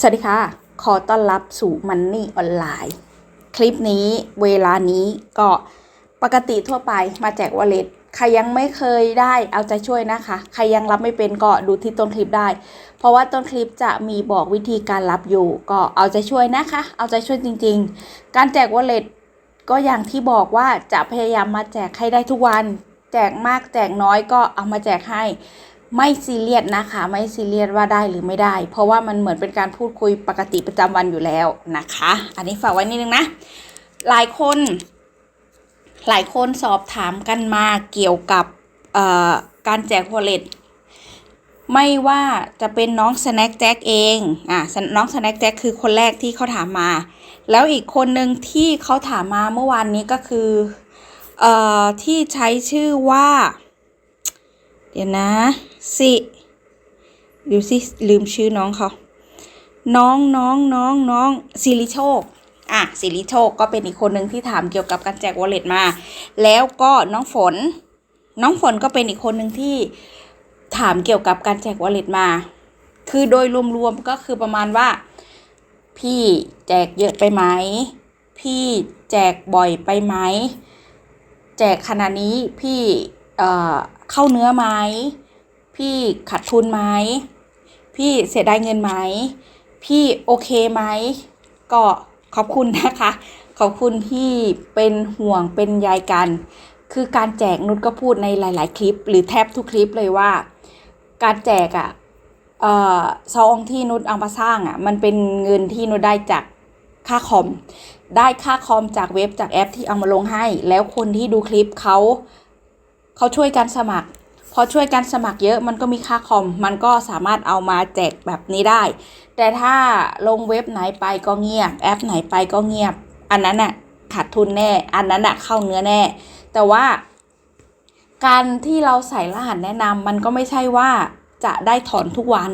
สวัสดีค่ะ ขอต้อนรับสู่มันนี่ออนไลน์ คลิปนี้เวลานี้ก็ปกติทั่วไปมาแจกวอลเล็ตใครยังไม่เคยได้เอาใจช่วยนะคะ ใครยังรับไม่เป็นก็ดูที่ต้นคลิปได้ เพราะว่าต้นคลิปจะมีบอกวิธีการรับอยู่ ก็เอาใจช่วยนะคะ เอาใจช่วยจริง ๆ การแจกวอลเล็ตก็อย่างที่บอกว่าจะพยายามมาแจกให้ได้ทุกวัน แจกมากแจกน้อยก็เอามาแจกให้ ไม่ซีเรียสนะคะ ไม่ซีเรียสว่าได้หรือไม่ได้ เพราะว่ามันเหมือนเป็นการพูดคุยปกติประจำวันอยู่แล้วนะคะ อันนี้ฝากไว้นิดนึงนะ หลายคน หลายคนสอบถามกันมาเกี่ยวกับการแจกวอลเล็ตไม่ว่าจะเป็นน้องสแน็คแจ็คเอง อะ น้องสแน็คแจ็คคือคนแรกที่เขาถามมา แล้วอีกคนหนึ่งที่เขาถามมาเมื่อวานนี้ก็คือ เอ่อ ที่ใช้ชื่อว่า เดี๋ยวนะสิดูสิลืมชื่อน้องเขาน้องน้องน้องน้องสิริโชคอะสิริโชคก็เป็นอีกคนหนึ่งที่ถามเกี่ยวกับการแจกวอลเล็ตมา แล้วก็น้องฝน น้องฝนก็เป็นอีกคนหนึ่งที่ถามเกี่ยวกับการแจกวอลเล็ตมา คือโดยรวมๆก็คือประมาณว่า พี่แจกเยอะไปไหม พี่แจกบ่อยไปไหม แจกขนาดนี้พี่เอ่อ เข้าเนื้อไหมพี่ขาดทุนไหมพี่เสียดายเงินไหมพี่โอเคไหมก็ขอบคุณนะคะ ขอบคุณที่เป็นห่วงเป็นใยกัน คือการแจกนุชก็พูดในหลาย ๆ คลิป หรือแทบทุกคลิปเลยว่า การแจกอะ่ะเอ่อซองที่นุชเอามาสร้างอะ่ะมันเป็นเงินที่นุชได้จากค่าคอม ได้ค่าคอมจากเว็บจากแอปที่เอามาลงให้ แล้วคนที่ดูคลิปเขา เขาช่วยกันสมัคร พอช่วยกันสมัครเยอะมันก็มีค่าคอม มันก็สามารถเอามาแจกแบบนี้ได้ แต่ถ้าลงเว็บไหนไปก็เงียบ แอปไหนไปก็เงียบ อันนั้นน่ะขาดทุนแน่ อันนั้นน่ะเข้าเนื้อแน่ แต่ว่าการที่เราใส่รหัสแนะนำมันก็ไม่ใช่ว่าจะได้ถอนทุกวัน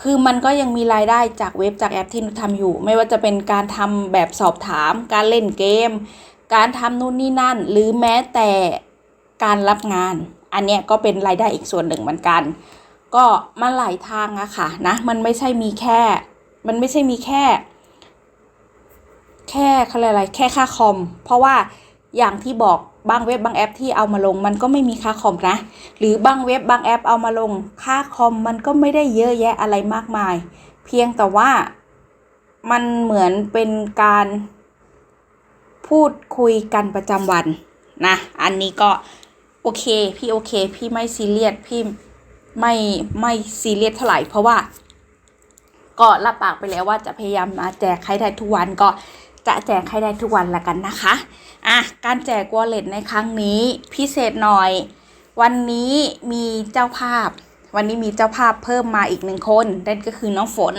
คือมันก็ยังมีรายได้จากเว็บจากแอปที่นุทำอยู่ ไม่ว่าจะเป็นการทำแบบสอบถาม การเล่นเกม การทำนู่นนี่นั่น หรือแม้แต่ การรับงาน อันเนี้ยก็เป็นรายได้อีกส่วนหนึ่งเหมือนกัน ก็มันหลายทางอะค่ะนะ มันไม่ใช่มีแค่ มันไม่ใช่มีแค่ แค่เขาเรียกอะไรแค่ค่าคอม เพราะว่าอย่างที่บอกบางเว็บบางแอปที่เอามาลงมันก็ไม่มีค่าคอมนะ หรือบางเว็บบางแอปเอามาลง ค่าคอมมันก็ไม่ได้เยอะแยะอะไรมากมาย เพียงแต่ว่ามันเหมือนเป็นการพูดคุยกันประจำวันนะ อันนี้ก็ โอเค พี่โอเค พี่ไม่ซีเรียสพี่ไม่ไม่ซีเรียสเท่าไหร่เพราะว่า ก็รับปากไปแล้วว่าจะพยายามมาแจกให้ได้ทุกวันก็จะแจกให้ได้ทุกวันละกันนะคะอะการแจกวอลเล็ตในครั้งนี้พิเศษหน่อย วันนี้มีเจ้าภาพ วันนี้มีเจ้าภาพเพิ่มมาอีกหนึ่งคนนั่นก็คือน้องฝน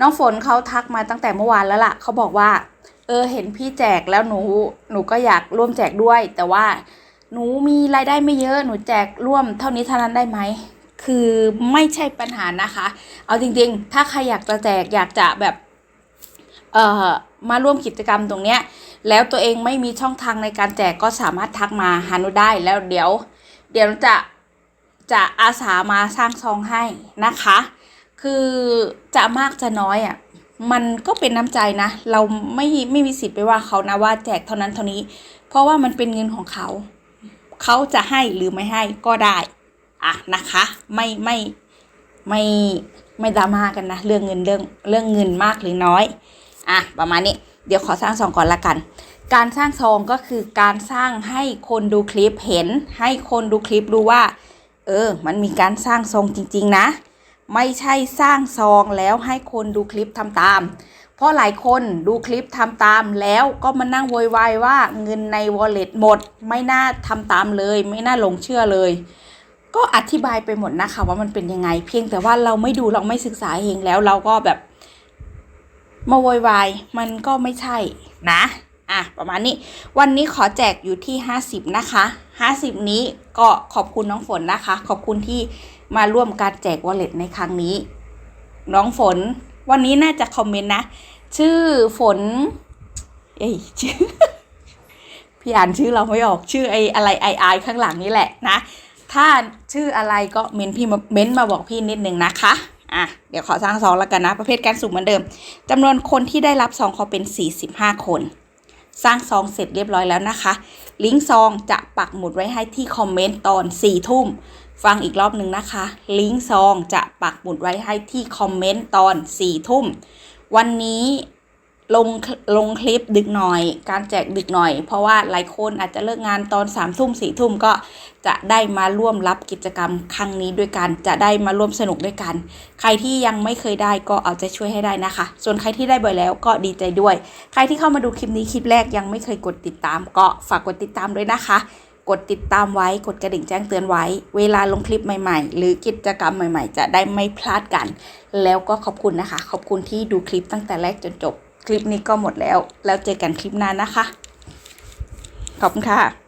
น้องฝนเขาทักมาตั้งแต่เมื่อวานแล้วล่ะเขาบอกว่า เออเห็นพี่แจกแล้วหนูหนูก็อยากร่วมแจกด้วย แต่ว่า หนูมีรายได้ไม่เยอะหนูแจกร่วมเท่านี้เท่านั้นได้ไหมคือไม่ใช่ปัญหานะคะ เอาจริงๆ ถ้าใครอยากจะแจกอยากจะแบบเอ่อมาร่วมกิจกรรมตรงเนี้ย แล้วตัวเองไม่มีช่องทางในการแจกก็สามารถทักมาหาหนูได้แล้วเดี๋ยว เดี๋ยวจะจะอาสามาสร้างซองให้นะคะ คือจะมากจะน้อยอะมันก็เป็นน้ำใจนะ เราไม่ไม่มีสิทธิ์ไปว่าเขานะว่าแจกเท่านั้นเท่านี้ เพราะว่ามันเป็นเงินของเขา เขาจะให้หรือไม่ให้ก็ได้อะนะคะ ไม่ไม่ไม่ไม่ดราม่ากันนะ เรื่องเงินเรื่องเรื่องเงินมากหรือน้อยอะประมาณนี้เดี๋ยวขอสร้างซองก่อนละกัน การสร้างซองก็คือการสร้างให้คนดูคลิปเห็น ให้คนดูคลิปรู้ว่า เออ มันมีการสร้างซองจริง ๆ นะ ไม่ใช่สร้างซองแล้วให้คนดูคลิปทำตาม เพราะหลายคนดูคลิปทำตามแล้วก็มานั่งโวยวายว่าเงินใน wallet หมด ไม่น่าทำตามเลย ไม่น่าหลงเชื่อเลย ก็อธิบายไปหมดนะคะว่ามันเป็นยังไง เพียงแต่ว่าเราไม่ดูเราไม่ศึกษาเองแล้วเราก็แบบ มาโวยวายมันก็ไม่ใช่นะอะประมาณนี้ วันนี้ขอแจกอยู่ที่ 50 นะคะ 50 นี้ก็ขอบคุณน้องฝนนะคะ ขอบคุณที่มาร่วมการแจกวอลเล็ตในครั้งนี้ น้องฝน วันนี้น่าจะคอมเมนต์นะ ชื่อฝน เอ้ยชื่อพี่อ่านชื่อเราไม่ออกชื่อไออะไรไอไอข้างหลังนี่แหละนะ ถ้าชื่ออะไรก็เม้นพี่เม้นมาบอกพี่นิดนึงนะคะอะเดี๋ยวขอสร้างซองแล้วกันนะ ประเภทการสุ่มเหมือนเดิมจำนวนคนที่ได้รับซองขอเป็น 45 คน สร้างซองเสร็จเรียบร้อยแล้วนะคะ ลิงก์ซองจะปักหมุดไว้ให้ที่คอมเมนต์ตอน4ทุ่ม ฟังอีกรอบหนึ่งนะคะ ลิงก์ซองจะปักหมุดไว้ให้ที่คอมเมนต์ตอน4ทุ่ม วันนี้ลงลงคลิปดึกหน่อย การแจกดึกหน่อย เพราะว่าหลายคนอาจจะเลิกงานตอน3ามทุ่มสี่ทุ่มก็จะได้มาร่วมรับกิจกรรมครั้งนี้ด้วยกัน จะได้มาร่วมสนุกด้วยกัน ใครที่ยังไม่เคยได้ก็เอาใจช่วยให้ได้นะคะ ส่วนใครที่ได้บ่อยแล้วก็ดีใจด้วย ใครที่เข้ามาดูคลิปนี้คลิปแรกยังไม่เคยกดติดตาม ก็ฝากกดติดตามด้วยนะคะ กดติดตามไว้ กดกระดิ่งแจ้งเตือนไว้ เวลาลงคลิปใหม่ๆ หรือกิจกรรมใหม่ๆ จะได้ไม่พลาดกัน แล้วก็ขอบคุณนะคะ ขอบคุณที่ดูคลิปตั้งแต่แรกจนจบ คลิปนี้ก็หมดแล้ว แล้วเจอกันคลิปหน้านะคะ ขอบคุณค่ะ